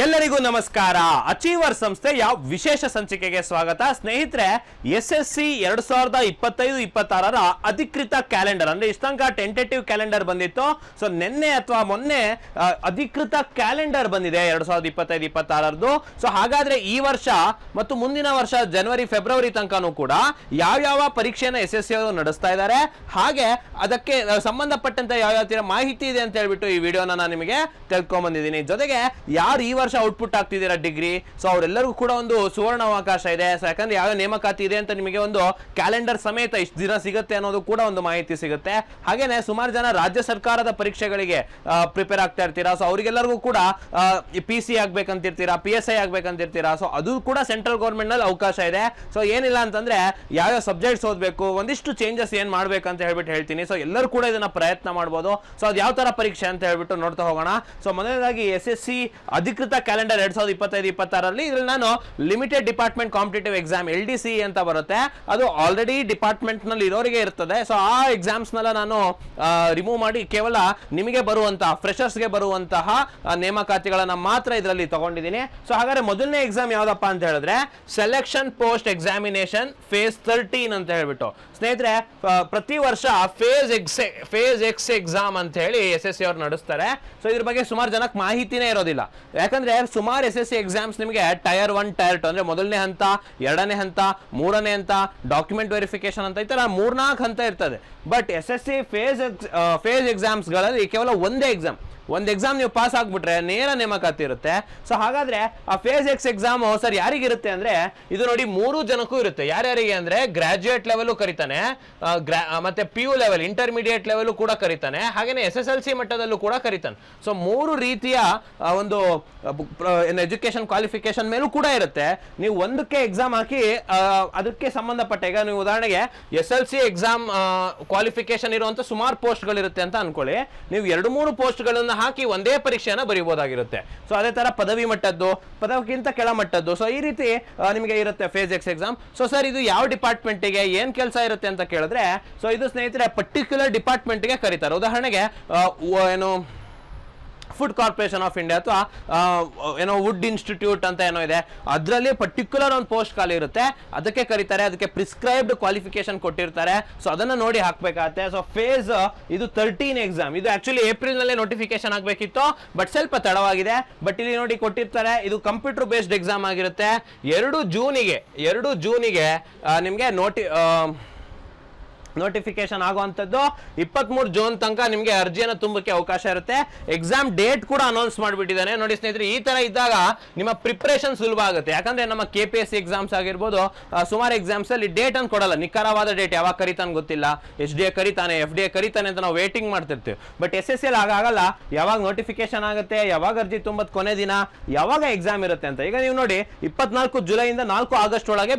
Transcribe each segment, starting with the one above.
ಎಲ್ಲರಿಗೂ ನಮಸ್ಕಾರ. ಅಚೀವರ್ ಸಂಸ್ಥೆಯ ವಿಶೇಷ ಸಂಚಿಕೆಗೆ ಸ್ವಾಗತ. ಸ್ನೇಹಿತರೆ ಎಸ್ ಎಸ್ ಸಿ ಎರಡ್ ಸಾವಿರದ ಇಪ್ಪತ್ತೈದು ಇಪ್ಪತ್ತಾರರ ಅಧಿಕೃತ ಕ್ಯಾಲೆಂಡರ್, ಅಂದ್ರೆ ಇಷ್ಟಂಕ ಟೆಂಟೇಟಿವ್ ಕ್ಯಾಲೆಂಡರ್ ಬಂದಿತ್ತು. ಸೊ ನಿನ್ನೆ ಅಥವಾ ಮೊನ್ನೆ ಅಧಿಕೃತ ಕ್ಯಾಲೆಂಡರ್ ಬಂದಿದೆ ಎರಡ್ ಸಾವಿರದ ಇಪ್ಪತ್ತೈದು ಇಪ್ಪತ್ತಾರರದು ಸೊ ಹಾಗಾದ್ರೆ ಈ ವರ್ಷ ಮತ್ತು ಮುಂದಿನ ವರ್ಷ ಜನವರಿ ಫೆಬ್ರವರಿ ತನಕನೂ ಕೂಡ ಯಾವ್ಯಾವ ಪರೀಕ್ಷೆನ ಎಸ್ ಎಸ್ ಸಿ ಅವರು ನಡೆಸ್ತಾ ಇದ್ದಾರೆ, ಹಾಗೆ ಅದಕ್ಕೆ ಸಂಬಂಧಪಟ್ಟಂತ ಯಾವ ಯಾವ ಮಾಹಿತಿ ಇದೆ ಅಂತ ಹೇಳ್ಬಿಟ್ಟು ಈ ವಿಡಿಯೋನ ನಾನು ನಿಮಗೆ ತಿಳ್ಕೊಂಡ್ ಬಂದಿದ್ದೀನಿ ಜೊತೆಗೆ ಯಾರು ಈ ವರ್ಷ ಔಟ್ಪುಟ್ ಆಗ್ತಿದ್ದೀರಾ ಡಿಗ್ರಿ ಸೊ ಅವರೆಲ್ಲರಿಗೂ ಕೂಡ ಒಂದು ಸುವರ್ಣ ಅವಕಾಶ ಇದೆ. ಸೊ ಯಾಕಂದ್ರೆ ಯಾವ ನೇಮಕಾತಿ ಇದೆ ಅಂತ ನಿಮಗೆ ಒಂದು ಕ್ಯಾಲೆಂಡರ್ ಸಮೇತ ಇಷ್ಟು ದಿನ ಸಿಗುತ್ತೆ ಅನ್ನೋದು ಕೂಡ ಒಂದು ಮಾಹಿತಿ ಸಿಗುತ್ತೆ. ಹಾಗೇನೆ ಸುಮಾರು ಜನ ರಾಜ್ಯ ಸರ್ಕಾರದ ಪರೀಕ್ಷೆಗಳಿಗೆ ಪ್ರಿಪೇರ್ ಆಗ್ತಾ ಇರ್ತೀರಾ? ಸೊ ಅವರಿಗೆಲ್ಲರಿಗೂ ಕೂಡ ಪಿ ಸಿ ಆಗ್ಬೇಕಂತಿರ್ತೀರಾ? ಪಿ ಎಸ್ ಐ ಆಗ್ಬೇಕಂತಿರ್ತೀರಾ? ಸೊ ಅದು ಕೂಡ ಸೆಂಟ್ರಲ್ ಗೌರ್ಮೆಂಟ್ನಲ್ಲಿ ಅವಕಾಶ ಇದೆ. ಸೊ ಏನಿಲ್ಲ ಅಂತಂದ್ರೆ ಯಾವ್ಯಾವ ಸಬ್ಜೆಕ್ಟ್ಸ್ ಓದಬೇಕು, ಒಂದಿಷ್ಟು ಚೇಂಜಸ್ ಏನ್ ಅಂತ ಹೇಳ್ಬಿಟ್ಟು ಹೇಳ್ತೀನಿ. ಸೊ ಎಲ್ಲರೂ ಕೂಡ ಇದನ್ನ ಪ್ರಯತ್ನ ಮಾಡ್ಬೋದು. ಸೊ ಅದು ಯಾವ ತರ ಪರೀಕ್ಷೆ ಅಂತ ಹೇಳ್ಬಿಟ್ಟು ನೋಡ್ತಾ ಹೋಗೋಣ. ಸೊ ಮೊದಲನೇದಾಗಿ ಎಸ್ ಎಸ್ ಸಿ ಅಧಿಕೃತ ಕ್ಯಾಲೆಂಡರ್ ಎರಡ್ ಸಾವಿರದ ಇಪ್ಪತ್ತೈದು, ಇಪ್ಪತ್ತಾರಲ್ಲಿ ಇದ್ರಲ್ಲಿ ನಾನು limited department competitive exam L D C ಅಂತ ಬರುತ್ತೆ. ಅದು ಆಲ್ರೆಡಿ ಡಿಪಾರ್ಟ್ಮೆಂಟ್ನಲ್ಲಿ ಇರೋರಿಗೆ ಇರ್ತದೆ. ಸೊ ಆ ಎಕ್ಸಾಮ್ಸ್ ನೆಲ್ಲ ನಾನು ರಿಮೂವ್ ಮಾಡಿ ಕೇವಲ ನಿಮಗೆ ಬರುವಂತಹ ಫ್ರೆಶರ್ಸ್ಗೆ ಬರುವಂತಹ ನೇಮಕಾತಿಗಳನ್ನ ಮಾತ್ರ ಇದರಲ್ಲಿ ತಗೊಂಡಿದ್ದೀನಿ. ಸೊ ಹಾಗಾದ್ರೆ ಮೊದಲನೇ ಎಕ್ಸಾಮ್ ಯಾವ್ದಪ್ಪ ಅಂತ ಹೇಳಿದ್ರೆ selection post examination phase thirteen ಅಂತ ಹೇಳ್ಬಿಟ್ಟು. ಸ್ನೇಹಿತರೆ ಪ್ರತಿ ವರ್ಷ phase X phase X exam ಅಂತ ಹೇಳಿ ಎಸ್ ಎಸ್ ಸಿ ಅವ್ರು ನಡೆಸ್ತಾರೆ. ಸೊ ಇದ್ರ ಬಗ್ಗೆ ಸುಮಾರು ಜನಕ್ಕೆ ಮಾಹಿತಿನೇ ಇರೋದಿಲ್ಲ. ಯಾಕಂದ್ರೆ ಸುಮಾರು ಎಸ್ ಎಸ್ ಸಿ ಎಕ್ಸಾಮ್ಸ್ ನಿಮಗೆ ಟೈರ್ ಒನ್ ಟೈರ್ ಟು ಅಂದ್ರೆ ಮೊದಲನೇ ಹಂತ, ಎರಡನೇ ಹಂತ, ಮೂರನೇ ಹಂತ ಡಾಕ್ಯುಮೆಂಟ್ ವೆರಿಫಿಕೇಶನ್ ಅಂತ ಈ ಥರ ಮೂರ್ನಾಲ್ಕು ಹಂತ ಇರ್ತದೆ. But S S C phase phase ಎಕ್ಸಾಮ್ಸ್ಗಳಲ್ಲಿ ಕೇವಲ ಒಂದೇ ಎಕ್ಸಾಮ್ ಒಂದು ಎಕ್ಸಾಮ್ ನೀವು ಪಾಸ್ ಆಗ್ಬಿಟ್ರೆ ನೇರ ನೇಮಕಾತಿ ಇರುತ್ತೆ. ಸೊ ಹಾಗಾದ್ರೆ ಆ ಫೇಸ್ ಎಕ್ಸ್ ಎಕ್ಸಾಮ್ ಸರ್ ಯಾರಿಗಿರುತ್ತೆ ಅಂದ್ರೆ, ಇದು ನೋಡಿ ಮೂರು ಜನಕ್ಕೂ ಇರುತ್ತೆ. ಯಾರ್ಯಾರಿಗೆ ಅಂದ್ರೆ ಗ್ರ್ಯಾಜುಯೇಟ್ ಲೆವೆಲ್ ಕರಿತಾನೆ ಗ್ರಾ- ಮತ್ತು P U level intermediate level ಕೂಡ ಕರಿತಾನೆ ಹಾಗೆಯೇ ಎಸ್ ಎಸ್ ಎಲ್ ಸಿ ಮಟ್ಟದಲ್ಲೂ ಕೂಡ ಕರಿತಾನೆ. ಸೊ ಮೂರು ರೀತಿಯ ಒಂದು ಎಜುಕೇಶನ್ ಕ್ವಾಲಿಫಿಕೇಶನ್ ಮೇಲೂ ಕೂಡ ಇರುತ್ತೆ. ನೀವು ಒಂದಕ್ಕೆ ಎಕ್ಸಾಮ್ ಹಾಕಿ ಅದಕ್ಕೆ ಸಂಬಂಧಪಟ್ಟ ಈಗ ನೀವು ಉದಾಹರಣೆಗೆ S L C exam qualification ಇರುವಂತ ಸುಮಾರು ಪೋಸ್ಟ್ಗಳಿರುತ್ತೆ ಅಂತ ಅನ್ಕೊಳ್ಳಿ. ನೀವು ಎರಡು, ಮೂರು ಪೋಸ್ಟ್ಗಳನ್ನ ಹಾಕಿ ಒಂದೇ ಪರೀಕ್ಷೆಯನ್ನು ಬರೀಬಹುದಾಗಿರುತ್ತೆ ಸೊ ಅದೇ ತರ ಪದವಿ ಮಟ್ಟದ್ದು, ಪದವಿಗಿಂತ ಕೆಳಮಟ್ಟದ್ದು ಸೊ ಈ ರೀತಿ ನಿಮಗೆ ಇರುತ್ತೆ phase X exam so sir ಇದು ಯಾವ ಡಿಪಾರ್ಟ್ಮೆಂಟಿಗೆ ಏನ್ ಕೆಲಸ ಇರುತ್ತೆ ಅಂತ ಕೇಳಿದ್ರೆ ಸೊ ಇದು ಸ್ನೇಹಿತರೆ ಪರ್ಟಿಕ್ಯುಲರ್ ಡಿಪಾರ್ಟ್ಮೆಂಟ್ಗೆ ಕರೀತಾರೆ. ಉದಾಹರಣೆಗೆ ಏನು ಫುಡ್ ಕಾರ್ಪೊರೇಷನ್ ಆಫ್ ಇಂಡಿಯಾ ಅಥವಾ ಏನೋ ವುಡ್ ಇನ್ಸ್ಟಿಟ್ಯೂಟ್ ಅಂತ ಏನೋ ಇದೆ. ಅದರಲ್ಲಿ ಪರ್ಟಿಕ್ಯುಲರ್ ಒಂದು ಪೋಸ್ಟ್ ಖಾಲಿ ಇರುತ್ತೆ. ಅದಕ್ಕೆ ಕರೀತಾರೆ, ಅದಕ್ಕೆ ಪ್ರಿಸ್ಕ್ರೈಬ್ಡ್ ಕ್ವಾಲಿಫಿಕೇಶನ್ ಕೊಟ್ಟಿರ್ತಾರೆ. ಸೊ ಅದನ್ನು ನೋಡಿ ಹಾಕಬೇಕಾಗತ್ತೆ. ಸೊ ಫೇಸ್ ಇದು ತರ್ಟೀನ್ ಎಕ್ಸಾಮ್ ಇದು ಆಕ್ಚುಲಿ ಏಪ್ರಿಲ್ ನಲ್ಲೇ ನೋಟಿಫಿಕೇಶನ್ ಆಗಬೇಕಿತ್ತು ಬಟ್ ಸ್ವಲ್ಪ ತಡವಾಗಿದೆ. ಬಟ್ ಇಲ್ಲಿ ನೋಡಿ ಕೊಟ್ಟಿರ್ತಾರೆ, ಇದು ಕಂಪ್ಯೂಟರ್ ಬೇಸ್ಡ್ ಎಕ್ಸಾಮ್ ಆಗಿರುತ್ತೆ. ಎರಡು ಜೂನಿಗೆ ಎರಡು ಜೂನಿಗೆ ನಿಮಗೆ ನೋಟಿ ನೋಟಿಫಿಕೇಶನ್ ಆಗುವಂಥದ್ದು ಇಪ್ಪತ್ಮೂರು ಜೂನ್ ತನಕ ನಿಮಗೆ ಅರ್ಜಿಯನ್ನು ತುಂಬಕ್ಕೆ ಅವಕಾಶ ಇರುತ್ತೆ. ಎಕ್ಸಾಮ್ ಡೇಟ್ ಕೂಡ ಅನೌನ್ಸ್ ಮಾಡಿಬಿಟ್ಟಿದ್ದಾನೆ. ನೋಡಿ ಸ್ನೇಹಿತರೆ, ಈ ತರ ಇದ್ದಾಗ ನಿಮ್ಮ ಪ್ರಿಪ್ರೇಷನ್ ಸುಲಭ ಆಗುತ್ತೆ. ಯಾಕಂದ್ರೆ ನಮ್ಮ K P S C exams ಆಗಿರ್ಬೋದು ಸುಮಾರು ಎಕ್ಸಾಮ್ಸ್ ಅಲ್ಲಿ ಡೇಟ್ ಅಂತ ಕೊಡಲ್ಲ. ನಿಖರವಾದ ಡೇಟ್ ಯಾವಾಗ ಕರಿತಾನೆ ಗೊತ್ತಿಲ್ಲ. ಎಚ್ ಡಿ ಎ ಕರಿತಾನೆ ಎಫ್ ಡಿ ಎ ಕರಿತಾನೆ ಅಂತ ನಾವು ವೇಟಿಂಗ್ ಮಾಡ್ತಿರ್ತೀವಿ. ಬಟ್ ಎಸ್ ಎಸ್ ಎಲ್ ಆಗಾಗಲ್ಲ, ಯಾವಾಗ ನೋಟಿಫಿಕೇಶನ್ ಆಗುತ್ತೆ, ಯಾವಾಗ ಅರ್ಜಿ ತುಂಬದ್ ಕೊನೆ ದಿನ, ಯಾವಾಗ ಎಕ್ಸಾಮ್ ಇರುತ್ತೆ ಅಂತ. ಈಗ ನೀವು ನೋಡಿ, ಇಪ್ಪತ್ನಾಲ್ಕು ಜುಲೈಯಿಂದ ನಾಲ್ಕು ಆಗಸ್ಟ್ ಒಳಗೆ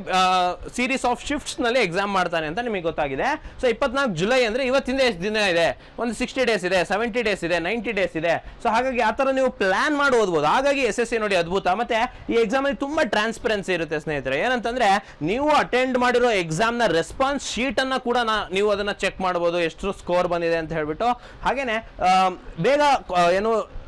ಸೀರೀಸ್ ಆಫ್ ಶಿಫ್ಟ್ಸ್ನಲ್ಲಿ ಎಕ್ಸಾಮ್ ಮಾಡ್ತಾನೆ ಅಂತ ನಿಮಗೆ ಗೊತ್ತಾಗಿದೆ. ಸೊ ಇಪ್ಪತ್ನಾಲ್ಕು ಜುಲೈ ಅಂದರೆ ಇವತ್ತಿಂದ ಎಷ್ಟು ದಿನ ಇದೆ? ಒಂದು ಸಿಕ್ಸ್ಟಿ ಡೇಸ್ ಇದೆ ಸೆವೆಂಟಿ ಡೇಸ್ ಇದೆ ನೈಂಟಿ ಡೇಸ್ ಇದೆ. ಸೊ ಹಾಗಾಗಿ ಆ ಥರ ನೀವು ಪ್ಲಾನ್ ಮಾಡಿ ಓದ್ಬೋದು. ಹಾಗಾಗಿ ಎಸ್ ಎಸ್ ಸಿ ನೋಡಿ ಅದ್ಭುತ. ಮತ್ತೆ ಈ ಎಕ್ಸಾಮ್ ಅಲ್ಲಿ ತುಂಬಾ ಟ್ರಾನ್ಸ್ಪರೆನ್ಸಿ ಇರುತ್ತೆ ಸ್ನೇಹಿತರೆ. ಏನಂತಂದ್ರೆ ನೀವು ಅಟೆಂಡ್ ಮಾಡಿರೋ ಎಕ್ಸಾಮ್ನ ರೆಸ್ಪಾನ್ಸ್ ಶೀಟ್ ಅನ್ನ ಕೂಡ ನಾ- ನೀವು ಅದನ್ನ ಚೆಕ್ ಮಾಡಬಹುದು ಎಷ್ಟು ಸ್ಕೋರ್ ಬಂದಿದೆ ಅಂತ ಹೇಳ್ಬಿಟ್ಟು. ಹಾಗೆಯೇ ಬೇಗ ಏನು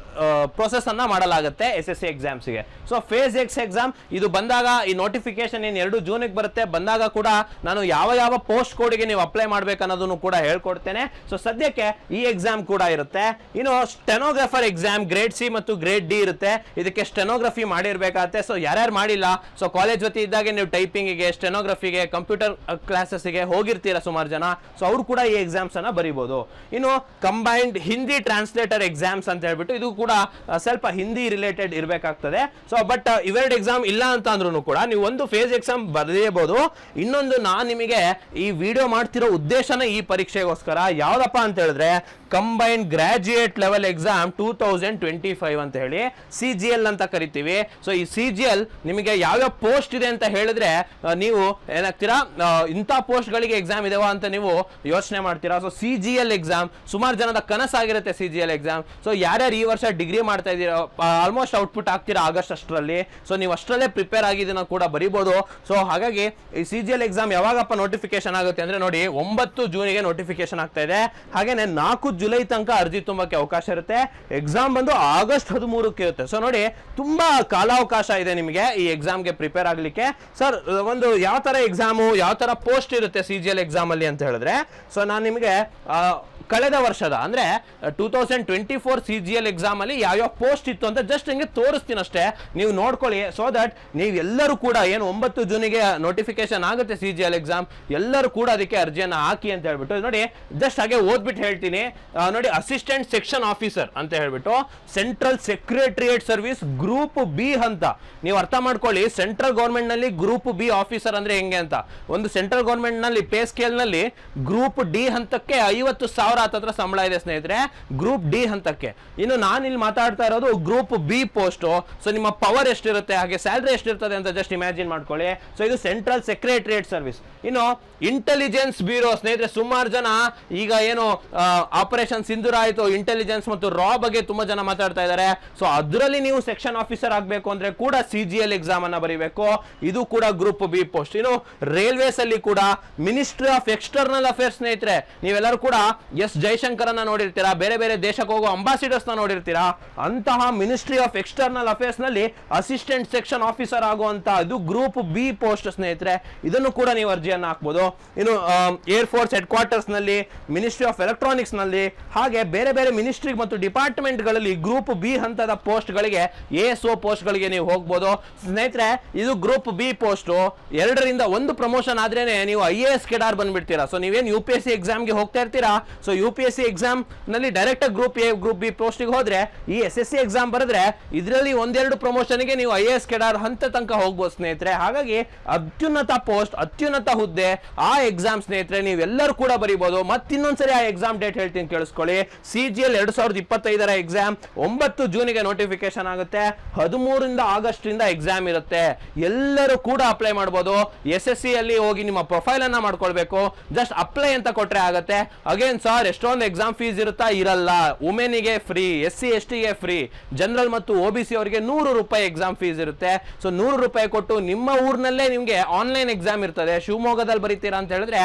ಪ್ರೊಸೆಸ್ ಅನ್ನ ಮಾಡಲಾಗುತ್ತೆ ಎಸ್ ಎಸ್ ಸಿ ಎಕ್ಸಾಮ್ಸ್ಗೆ ಸೊ ಫೇಸ್ ಎಕ್ಸ್ ಎಕ್ಸಾಮ್ ಇದು ಬಂದಾಗ ಈ ನೋಟಿಫಿಕೇಶನ್ ಏನು ಎರಡು ಜೂನಿಗೆ ಬರುತ್ತೆ. ಬಂದಾಗ ಕೂಡ ನಾನು ಯಾವ ಯಾವ ಪೋಸ್ಟ್ ಕೋಡ್ಗೆ ನೀವು ಅಪ್ಲೈ ಅನ್ನೋದನ್ನು ಕೂಡ ಹೇಳ್ಕೊಡ್ತೇನೆ. ಸೊ ಸದ್ಯಕ್ಕೆ ಈ ಎಕ್ಸಾಮ್ ಕೂಡ ಇರುತ್ತೆ. ಇನ್ನು ಸ್ಟೆನೋಗ್ರಾಫರ್ ಎಕ್ಸಾಮ್ ಗ್ರೇಡ್ ಸಿ ಮತ್ತು ಗ್ರೇಡ್ ಡಿ ಇರುತ್ತೆ. ಇದಕ್ಕೆ ಸ್ಟೆನೋಗ್ರಫಿ ಮಾಡಿರ್ಬೇಕಾಗುತ್ತೆ. ಸೊ ಯಾರ್ಯಾರು ಮಾಡಿಲ್ಲ ಸೊ ಕಾಲೇಜ್ ವತಿ ಇದ್ದಾಗೆ ನೀವು ಟೈಪಿಂಗಿಗೆ ಸ್ಟೆನೋಗ್ರಫಿಗೆ ಕಂಪ್ಯೂಟರ್ ಕ್ಲಾಸಸ್ಗೆ ಹೋಗಿರ್ತೀರಾ ಸುಮಾರು ಜನ. ಸೊ ಅವ್ರು ಕೂಡ ಈ ಎಕ್ಸಾಮ್ಸ್ ಅನ್ನ ಬರೀಬಹುದು ಇನ್ನು ಕಂಬೈನ್ಡ್ ಹಿಂದಿ ಟ್ರಾನ್ಸ್ಲೇಟರ್ ಎಕ್ಸಾಮ್ಸ್ ಅಂತ ಹೇಳ್ಬಿಟ್ಟು ಇದು ಆ, ಸ್ವಲ್ಪ ಹಿಂದಿ ರಿಲೇಟೆಡ್ ಇರಬೇಕಾಗ್ತದೆ. ಸೊ ಬಟ್ ಇವೆರಡು ಎಕ್ಸಾಮ್ ಇಲ್ಲ ಅಂತ ಅಂದ್ರೂ ಕೂಡ ನೀವು ಒಂದು ಫೇಸ್ ಎಕ್ಸಾಮ್ ಬರೆಯಬಹುದು ಇನ್ನೊಂದು ನಾನು ನಿಮಗೆ ಈ ವಿಡಿಯೋ ಮಾಡ್ತಿರೋ ಉದ್ದೇಶನ ಈ ಪರೀಕ್ಷೆಗೋಸ್ಕರ. ಯಾವ್ದಪ್ಪ ಅಂತ ಹೇಳಿದ್ರೆ combined graduate level exam two thousand twenty five ಅಂತ ಹೇಳಿ ಸಿ ಜಿ ಎಲ್ ಅಂತ ಕರಿತೀವಿ. ಸೊ ಈ ಸಿ ಜಿ ಎಲ್ ನಿಮಗೆ ಯಾವ್ಯಾವ ಪೋಸ್ಟ್ ಇದೆ ಅಂತ ಹೇಳಿದ್ರೆ ನೀವು ಏನಾಗ್ತೀರಾ ಇಂಥ ಪೋಸ್ಟ್ಗಳಿಗೆ ಎಕ್ಸಾಮ್ ಇದಾವ ಅಂತ ನೀವು ಯೋಚನೆ ಮಾಡ್ತೀರಾ. So C G L exam ಸುಮಾರು ಜನದ ಕನಸಾಗಿರುತ್ತೆ C G L exam so ಯಾರ್ಯಾರು ಈ ವರ್ಷ ಡಿಗ್ರಿ ಮಾಡ್ತಾ ಇದ್ದೀರಾ ಆಲ್ಮೋಸ್ಟ್ ಔಟ್ಪುಟ್ ಆಗ್ತೀರಾ ಆಗಸ್ಟ್ ಅಷ್ಟರಲ್ಲಿ. ಸೊ ನೀವು ಅಷ್ಟರಲ್ಲೇ ಪ್ರಿಪೇರ್ ಆಗಿದ್ದನ್ನ ಕೂಡ ಬರಿಬೋದು. ಸೊ ಹಾಗಾಗಿ ಈ ಸಿ ಜಿ ಎಲ್ ಎಕ್ಸಾಮ್ ಯಾವಾಗಪ್ಪ ನೋಟಿಫಿಕೇಶನ್ ಆಗುತ್ತೆ ಅಂದ್ರೆ ನೋಡಿ, ಒಂಬತ್ತು ಜೂನಿಗೆ ನೋಟಿಫಿಕೇಶನ್ ಆಗ್ತಾ ಇದೆ. ಹಾಗೇನೆ ನಾಲ್ಕು ಜುಲೈ ತನಕ ಅರ್ಜಿ ತುಂಬಕ್ಕೆ ಅವಕಾಶ ಇರುತ್ತೆ. ಎಕ್ಸಾಮ್ ಬಂದು ಆಗಸ್ಟ್ ಹದಿಮೂರಕ್ಕೆ ಇರುತ್ತೆ. ಸೊ ನೋಡಿ, ತುಂಬಾ ಕಾಲಾವಕಾಶ ಇದೆ ನಿಮಗೆ ಈ ಎಕ್ಸಾಮ್ಗೆ ಪ್ರಿಪೇರ್ ಆಗಲಿಕ್ಕೆ. ಸರ್ ಒಂದು ಯಾವ ತರ ಎಕ್ಸಾಮು ಯಾವ ತರ ಪೋಸ್ಟ್ ಇರುತ್ತೆ ಸಿ ಜಿ ಎಲ್ ಎಕ್ಸಾಮ್ ಅಲ್ಲಿ ಅಂತ ಹೇಳಿದ್ರೆ ಸೊ ನಾನು ನಿಮಗೆ ಕಳೆದ ವರ್ಷದ, ಅಂದ್ರೆ two thousand twenty four C G L exam ಅಲ್ಲಿ ಯಾವ್ಯಾವ ಪೋಸ್ಟ್ ಇತ್ತು ಅಂತ ಜಸ್ಟ್ ಹಿಂಗೆ ತೋರಿಸ್ತೀನಿ ಅಷ್ಟೇ. ನೀವು ನೋಡ್ಕೊಳ್ಳಿ ಸೊ ದಟ್ ನೀವೆಲ್ಲರೂ ಕೂಡ ಏನು ಒಂಬತ್ತು ಜೂನಿಗೆ ನೋಟಿಫಿಕೇಶನ್ ಆಗುತ್ತೆ ಸಿ ಜಿ ಎಲ್ ಎಕ್ಸಾಮ್ ಎಲ್ಲರೂ ಕೂಡ ಅದಕ್ಕೆ ಅರ್ಜಿಯನ್ನು ಹಾಕಿ ಅಂತ ಹೇಳ್ಬಿಟ್ಟು, ನೋಡಿ ಜಸ್ಟ್ ಹಾಗೆ ಓದ್ಬಿಟ್ಟು ಹೇಳ್ತೀನಿ. ನೋಡಿ ಅಸಿಸ್ಟೆಂಟ್ ಸೆಕ್ಷನ್ ಆಫೀಸರ್ ಅಂತ ಹೇಳ್ಬಿಟ್ಟು central secretariat service group B ಅಂತ. ನೀವು ಅರ್ಥ ಮಾಡ್ಕೊಳ್ಳಿ ಸೆಂಟ್ರಲ್ ಗೌರ್ಮೆಂಟ್ನಲ್ಲಿ ಗ್ರೂಪ್ ಬಿ ಆಫೀಸರ್ ಅಂದ್ರೆ ಹೆಂಗೆ ಅಂತ. ಒಂದು ಸೆಂಟ್ರಲ್ ಗೌರ್ಮೆಂಟ್ನಲ್ಲಿ ಪೇ ಸ್ಕೇಲ್ನಲ್ಲಿ ಗ್ರೂಪ್ ಡಿ ಹಂತಕ್ಕೆ ಐವತ್ತು ಸಾವಿರ ಹತ್ತತ್ರ ಸಂಬಳ ಇದೆ ಸ್ನೇಹಿತರೆ ಗ್ರೂಪ್ ಡಿ ಹಂತಕ್ಕೆ. ಇನ್ನು ನಾನು ಇಲ್ಲಿ ಮಾತಾಡ್ತಾ ಇರೋದು ಗ್ರೂಪ್ ಬಿ ಪೋಸ್ಟ್ ಸೊ ನಿಮ್ಮ ಪವರ್ ಎಷ್ಟಿರುತ್ತೆ, ಹಾಗೆ ಸ್ಯಾಲ್ರಿ ಎಷ್ಟಿರ್ತದೆ ಅಂತ ಜಸ್ಟ್ ಇಮ್ಯಾಜಿನ್ ಮಾಡ್ಕೊಳ್ಳಿ. ಸೊ ಇದು ಸೆಂಟ್ರಲ್ ಸೆಕ್ರೆಟರಿಯೇಟ್ ಸರ್ವಿಸ್ ಇನ್ನು ಇಂಟೆಲಿಜೆನ್ಸ್ ಬ್ಯೂರೋ ಸ್ನೇಹಿತರೆ, ಸುಮಾರು ಜನ ಈಗ ಏನು ಆಪರೇಷನ್ ಸಿಂಧೂರ ಆಯಿತು ಇಂಟೆಲಿಜೆನ್ಸ್ ಮತ್ತು ರಾ ಬಗ್ಗೆ ತುಂಬಾ ಜನ ಮಾತಾಡ್ತಾ ಇದ್ದಾರೆ. ಸೊ ಅದರಲ್ಲಿ ನೀವು ಸೆಕ್ಷನ್ ಆಫೀಸರ್ ಆಗಬೇಕು ಅಂದ್ರೆ ಕೂಡ ಸಿ ಜಿ ಎಲ್ ಎಕ್ಸಾಮ್ ಅನ್ನ ಬರೀಬೇಕು. ಇದು ಕೂಡ ಗ್ರೂಪ್ ಬಿ ಪೋಸ್ಟ್ ಇನ್ನು ರೈಲ್ವೇಸ್ ಅಲ್ಲಿ ಕೂಡ ಮಿನಿಸ್ಟ್ರಿ ಆಫ್ ಎಕ್ಸ್ಟರ್ನಲ್ ಅಫೇರ್ಸ್ ಸ್ನೇಹಿತರೆ, ನೀವೆಲ್ಲರೂ ಕೂಡ ಎಸ್ ಜೈಶಂಕರ್ ಅನ್ನ ನೋಡಿರ್ತೀರಾ, ಬೇರೆ ಬೇರೆ ದೇಶಕ್ಕೆ ಹೋಗೋ ನ ನೋಡಿರ್ತೀರಾ, ಅಂತಹ ಮಿನಿಸ್ಟ್ರಿ ಆಫ್ ಎಕ್ಸ್ಟರ್ನಲ್ ಅಫೇರ್ಸ್ನಲ್ಲಿ ಅಸಿಸ್ಟೆಂಟ್ ಸೆಕ್ಷನ್ ಆಫೀಸರ್ ಆಗುವಂತ ಇದು ಗ್ರೂಪ್ ಬಿ ಪೋಸ್ಟ್ ಸ್ನೇಹಿತರೆ. ಇದನ್ನು ಕೂಡ ನೀವು ಅರ್ಜಿಯನ್ನು ಹಾಕ್ಬೋದು. ಇನ್ನು ಏರ್ ಫೋರ್ಸ್ ಹೆಡ್ ಕ್ವಾರ್ಟರ್ಸ್ನಲ್ಲಿ ಮಿನಿಸ್ಟ್ರಿ ಆಫ್ ಎಲೆಕ್ಟ್ರಾನಿಕ್ಸ್ನಲ್ಲಿ, ಹಾಗೆ ಬೇರೆ ಬೇರೆ ಮಿನಿಸ್ಟ್ರಿ ಮತ್ತು ಡಿಪಾರ್ಟ್ಮೆಂಟ್ಗಳಲ್ಲಿ ಗ್ರೂಪ್ ಬಿ ಹಂತದ ಪೋಸ್ಟ್ ಗಳಿಗೆ ಎಸ್ ಒ ಪೋಸ್ಟ್ ಗಳಿಗೆ ನೀವು ಹೋಗ್ಬೋದು. ಸ್ನೇಹಿತರೆ, ಇದು ಗ್ರೂಪ್ ಬಿ ಪೋಸ್ಟ್ ಎರಡರಿಂದ ಒಂದು ಪ್ರಮೋಷನ್ ಆದ್ರೇನೆ ನೀವು ಐ ಎ ಎಸ್ ಕೆಡಾರ್ ಬಂದ್ಬಿಡ್ತೀರಾ. ಸೊ ನೀವೇನು ಯು ಪಿ ಎಸ್ ಸಿ ಎಕ್ಸಾಮ್ಗೆ ಹೋಗ್ತಾ ಇರ್ತೀರಾ. So U P S C ಎಕ್ಸಾಮ್ನಲ್ಲಿ direct group A group B ಪೋಸ್ಟಿಗೆ ಹೋದ್ರೆ, ಈ ಎಸ್ ಎಸ್ ಸಿ ಎಕ್ಸಾಮ್ ಬರೆದ್ರೆ ಇದರಲ್ಲಿ ಒಂದೆರಡು ಪ್ರಮೋಷನ್ಗೆ ನೀವು ಐ ಎ ಎಸ್ ಕೆಡಾರ್ ಹಂತ ತನಕ ಹೋಗ್ಬೋದು ಸ್ನೇಹಿತರೆ. ಹಾಗಾಗಿ ಅತ್ಯುನ್ನತ ಪೋಸ್ಟ್ ಅತ್ಯುನ್ನತ ಹುದ್ದೆ, ಆ ಎಕ್ಸಾಮ್ ಸ್ನೇಹಿತರೆ, ನೀವೆಲ್ಲರೂ ಕೂಡ ಬರೀಬಹುದು ಮತ್ತಿನ್ನೊಂದ್ಸರಿ ಆ ಎಕ್ಸಾಮ್ ಡೇಟ್ ಹೇಳ್ತೀನಿ ಕೇಳಿಸ್ಕೊಳ್ಳಿ. ಸಿ ಜಿ ಎಲ್ ಎರಡು ಸಾವಿರದ ಇಪ್ಪತ್ತೈದರ ಎಕ್ಸಾಮ್ ಒಂಬತ್ತು ಜೂನಿಗೆ ನೋಟಿಫಿಕೇಶನ್ ಆಗುತ್ತೆ. ಹದಿಮೂರಿಂದ ಆಗಸ್ಟ್ ಇಂದ ಎಕ್ಸಾಮ್ ಇರುತ್ತೆ. ಎಲ್ಲರೂ ಕೂಡ ಅಪ್ಲೈ ಮಾಡ್ಬೋದು. ಎಸ್ ಎಸ್ ಸಿ ಅಲ್ಲಿ ಹೋಗಿ ನಿಮ್ಮ ಪ್ರೊಫೈಲ್ ಅನ್ನ ಮಾಡ್ಕೊಳ್ಬೇಕು. ಜಸ್ಟ್ ಅಪ್ಲೈ ಅಂತ ಕೊಟ್ರೆ ಆಗುತ್ತೆ. ಅಗೇನ್ ಸರ್ ಎಷ್ಟೊಂದು ಎಕ್ಸಾಮ್ ಫೀಸ್ ಇರುತ್ತಾ? ಇರಲ್ಲ. ವುಮೆನಿಗೆ ಫ್ರೀ ಎಸ್ ಸಿ ಎಸ್ ಟಿಗೆ ಫ್ರೀ ಜನರಲ್ ಮತ್ತು ಒ ಬಿ ಸಿ ಅವರಿಗೆ ನೂರು ರೂಪಾಯಿ ಎಕ್ಸಾಮ್ ಫೀಸ್ ಇರುತ್ತೆ. ಸೊ ನೂರು ರೂಪಾಯಿ ಕೊಟ್ಟು ನಿಮ್ಮ ಊರಿನಲ್ಲೇ ನಿಮಗೆ ಆನ್ಲೈನ್ ಎಕ್ಸಾಮ್ ಇರ್ತದೆ. ಶಿವಮೊಗ್ಗದಲ್ಲಿ ಬರೀತೀರಾ ಅಂತ ಹೇಳಿದ್ರೆ